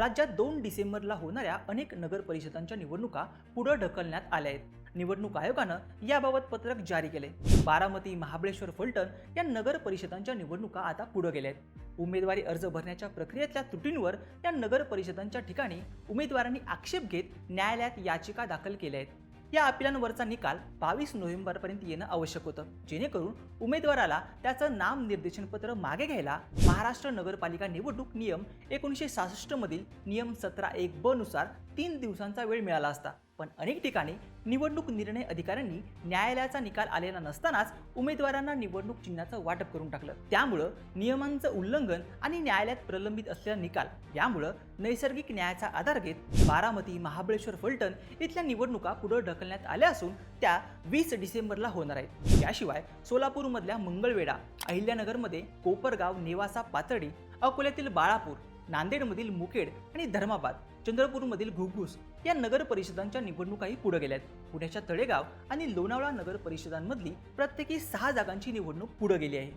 राज्यात दोन डिसेंबरला होणाऱ्या अनेक नगर परिषदांच्या निवडणुका पुढे ढकलण्यात आल्या आहेत. निवडणूक आयोगानं याबाबत पत्रक जारी केले. बारामती महाबळेश्वर फलटण या नगर परिषदांच्या निवडणुका आता पुढे गेल्या आहेत. उमेदवारी अर्ज भरण्याच्या प्रक्रियेतल्या त्रुटींवर या नगर परिषदांच्या ठिकाणी उमेदवारांनी आक्षेप घेत न्यायालयात याचिका दाखल केल्या आहेत. या अपिलांवरचा निकाल बावीस नोव्हेंबरपर्यंत येणं आवश्यक होतं. जेणेकरून उमेदवाराला त्याचं नाम निर्देशनपत्र मागे घ्यायला महाराष्ट्र नगरपालिका निवडणूक नियम एकोणीसशे सहासष्ट मधील नियम सतरा एक ब नुसार तीन दिवसांचा वेळ मिळाला असता. पण अनेक ठिकाणी निवडणूक निर्णय अधिकाऱ्यांनी न्यायालयाचा निकाल आलेला नसतानाच उमेदवारांना निवडणूक चिन्हाचं वाटप करून टाकलं. त्यामुळं नियमांचं उल्लंघन आणि न्यायालयात प्रलंबित असलेला निकाल यामुळं नैसर्गिक न्यायाचा आधार घेत बारामती महाबळेश्वर फलटण इथल्या निवडणुका पुढे ढकलण्यात आल्या असून त्या वीस डिसेंबरला होणार आहेत. याशिवाय सोलापूरमधल्या मंगळवेढा अहिल्यानगरमध्ये कोपरगाव नेवासा पातळी अकोल्यातील बाळापूर नांदेडमधील मुकेड आणि धर्माबाद चंद्रपूरमधील घुगुस या नगर परिषदांच्या निवडणुकाही पुढे गेल्यात पुण्याच्या तळेगाव आणि लोणावळा नगर परिषदांमधली प्रत्येकी सहा जागांची निवडणूक पुढे गेली आहे.